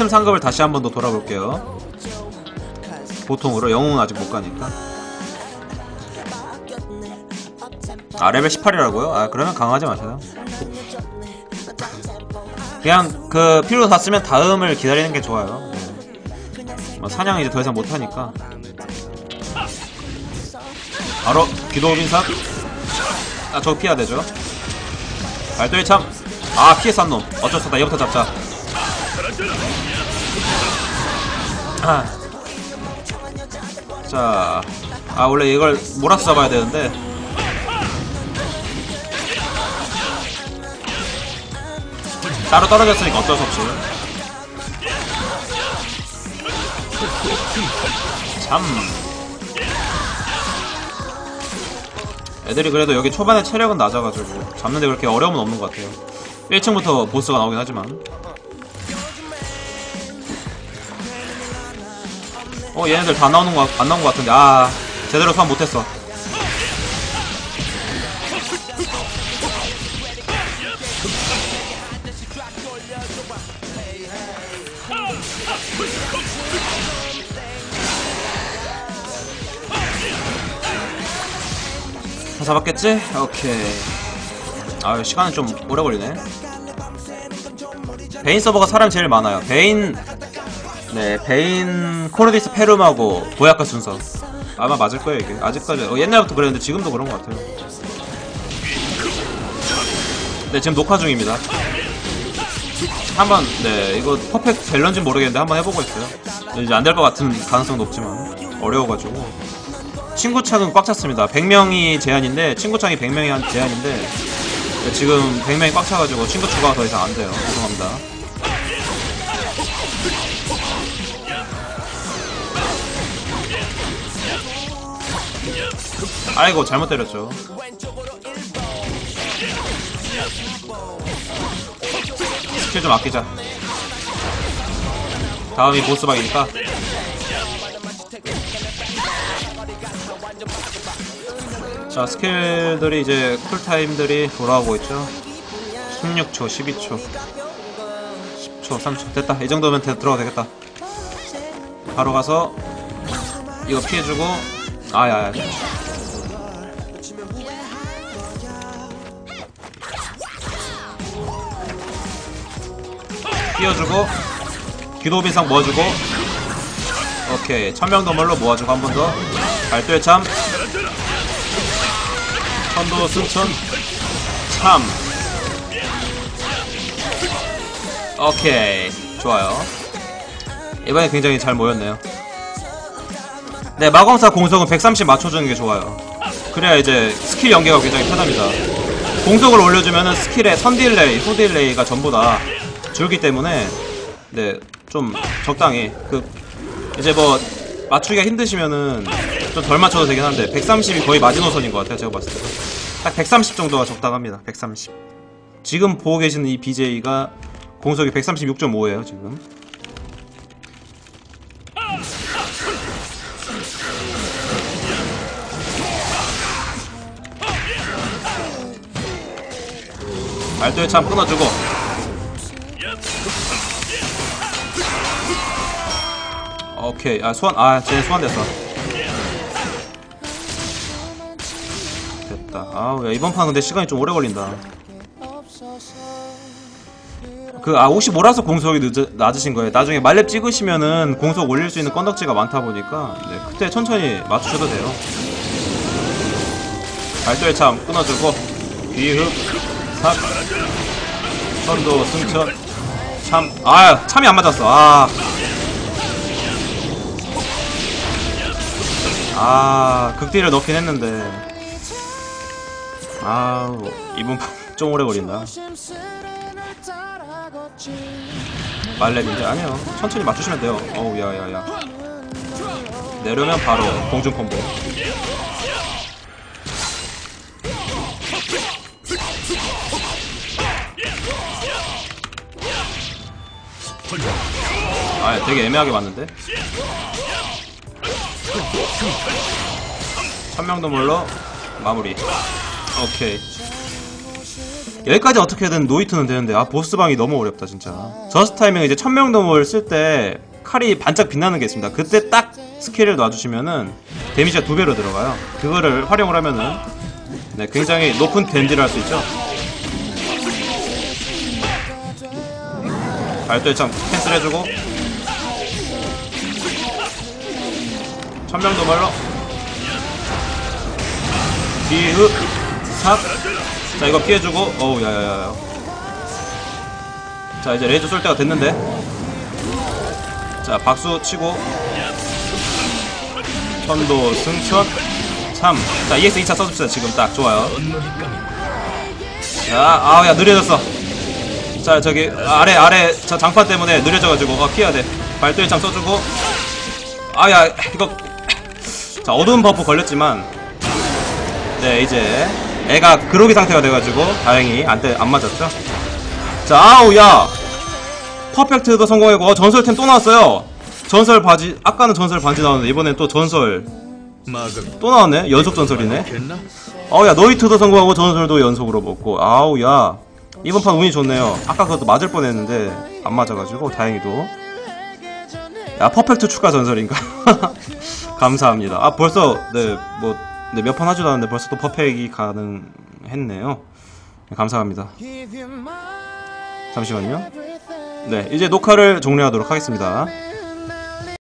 시스템 상급을 다시 한 번 더 돌아볼게요. 보통으로 영웅은 아직 못 가니까. 아 레벨 18이라고요? 아 그러면 강화하지 마세요. 그냥 그 필요 다 쓰면 다음을 기다리는 게 좋아요. 네. 뭐 사냥 이제 더 이상 못 하니까. 바로 기도 빈삭. 아 저거 피해야 되죠. 발도의 참. 아 피했어 한 놈. 어쩔 수 없다. 얘부터 잡자. 아. 자, 아 원래 이걸 몰아서 잡아야 되는데 따로 떨어졌으니까 어쩔 수 없이. 참. 애들이 그래도 여기 초반에 체력은 낮아가지고 잡는데 그렇게 어려움은 없는 것 같아요. 1층부터 보스가 나오긴 하지만. 어 얘네들 다 나오는 거 안 나온 거 같은데 아 제대로 소환 못했어. 다 잡았겠지? 오케이. 아 시간은 좀 오래 걸리네. 베인 서버가 사람이 제일 많아요. 베인 네 베인 코르디스 페룸하고 보야카 순서 아마 맞을 거예요 이게 아직까지 어, 옛날부터 그랬는데 지금도 그런 것 같아요. 네 지금 녹화 중입니다. 한번 네 이거 퍼펙트 밸런지 모르겠는데 한번 해보고 있어요. 이제 안 될 것 같은 가능성 높지만 어려워가지고. 친구 창은 꽉 찼습니다. 100명이 제한인데 친구 창이 100명이 한 제한인데 네, 지금 100명이 꽉 차가지고 친구 추가가 더 이상 안 돼요. 죄송합니다. 아이고 잘못 때렸죠. 스킬 좀 아끼자. 다음이 보스박이니까. 자 스킬들이 이제 쿨타임들이 돌아오고 있죠 16초 12초 10초 3초 됐다 이 정도면 돼, 들어가도 되겠다 바로 가서 이거 피해주고 아야야 피해주고 기도빈상 모아주고 오케이. 천명도물로 모아주고 한 번 더. 발도의 참. 천도 승천. 참. 오케이. 좋아요. 이번에 굉장히 잘 모였네요. 네 마광사 공속은 130 맞춰주는 게 좋아요. 그래야 이제 스킬 연계가 굉장히 편합니다. 공속을 올려주면은 스킬의 선딜레이, 후딜레이가 전부 다 줄기 때문에 네 좀 적당히. 그 이제 뭐 맞추기가 힘드시면은 좀 덜 맞춰도 되긴 한데 130이 거의 마지노선인 것 같아요 제가 봤을 때. 딱 130 정도가 적당합니다 130 지금 보고 계시는 이 BJ가 공속이 136.5에요 지금. 발도에 참 끊어주고 오케이. 아 소환 아쟤 소환됐어. 됐다. 아야 이번 판 근데 시간이 좀 오래 걸린다. 그아 혹시 몰라서 공속이 늦, 낮으신 거예요? 나중에 말렙 찍으시면은 공속 올릴 수 있는 건덕지가 많다 보니까 네, 그때 천천히 맞추셔도 돼요. 발도에 참 끊어주고 비흡 삽 선도 승천 참 아 참이 안 맞았어. 아 아, 극딜을 넣긴 했는데. 아우, 이분 좀 오래 걸린다. 말렙인데? 아니요. 천천히 맞추시면 돼요. 어우, 야, 야, 야. 내려면 바로 공중 콤보. 아, 되게 애매하게 맞는데? 천명도물로 마무리. 오케이. 여기까지 어떻게든 노이트는 되는데 아 보스방이 너무 어렵다 진짜. 저스트 타이밍 이제 천명동을 쓸 때 칼이 반짝 빛나는 게 있습니다. 그때 딱 스킬을 놔주시면은 데미지가 두 배로 들어가요. 그거를 활용을 하면은 네 굉장히 높은 댐지를 할 수 있죠. 발도에 참 캔슬 해주고 천명도 멀러 비흡 삽자 이거 피해주고. 어우 야야야야. 자 이제 레이저 쏠 때가 됐는데. 자 박수 치고. 천도 승천 3 자 EX 2차 써줍시다 지금. 딱 좋아요. 자 아우 야 느려졌어. 자 저기 아래 아래 저 장판 때문에 느려져가지고 어 피해야돼. 발도 1장 써주고. 아야 이거 자 어두운 버프 걸렸지만 네 이제 애가 그로기 상태가 돼가지고 다행히 안, 때, 안 맞았죠? 자 아우 야! 퍼펙트도 성공했고 어, 전설템 또 나왔어요! 전설 바지 아까는 전설 반지 나왔는데 이번엔 또 전설 또 나왔네? 연속 전설이네? 어우 야 노이트도 성공하고 전설도 연속으로 먹고 아우 야! 이번 판 운이 좋네요. 아까 그것도 맞을 뻔했는데 안 맞아가지고 다행히도. 야 퍼펙트 추가 전설인가 감사합니다. 아 벌써 네뭐 네, 하지도 않았는데 벌써 또 퍼펙이 가능했네요. 네, 감사합니다. 잠시만요. 네 이제 녹화를 종료하도록 하겠습니다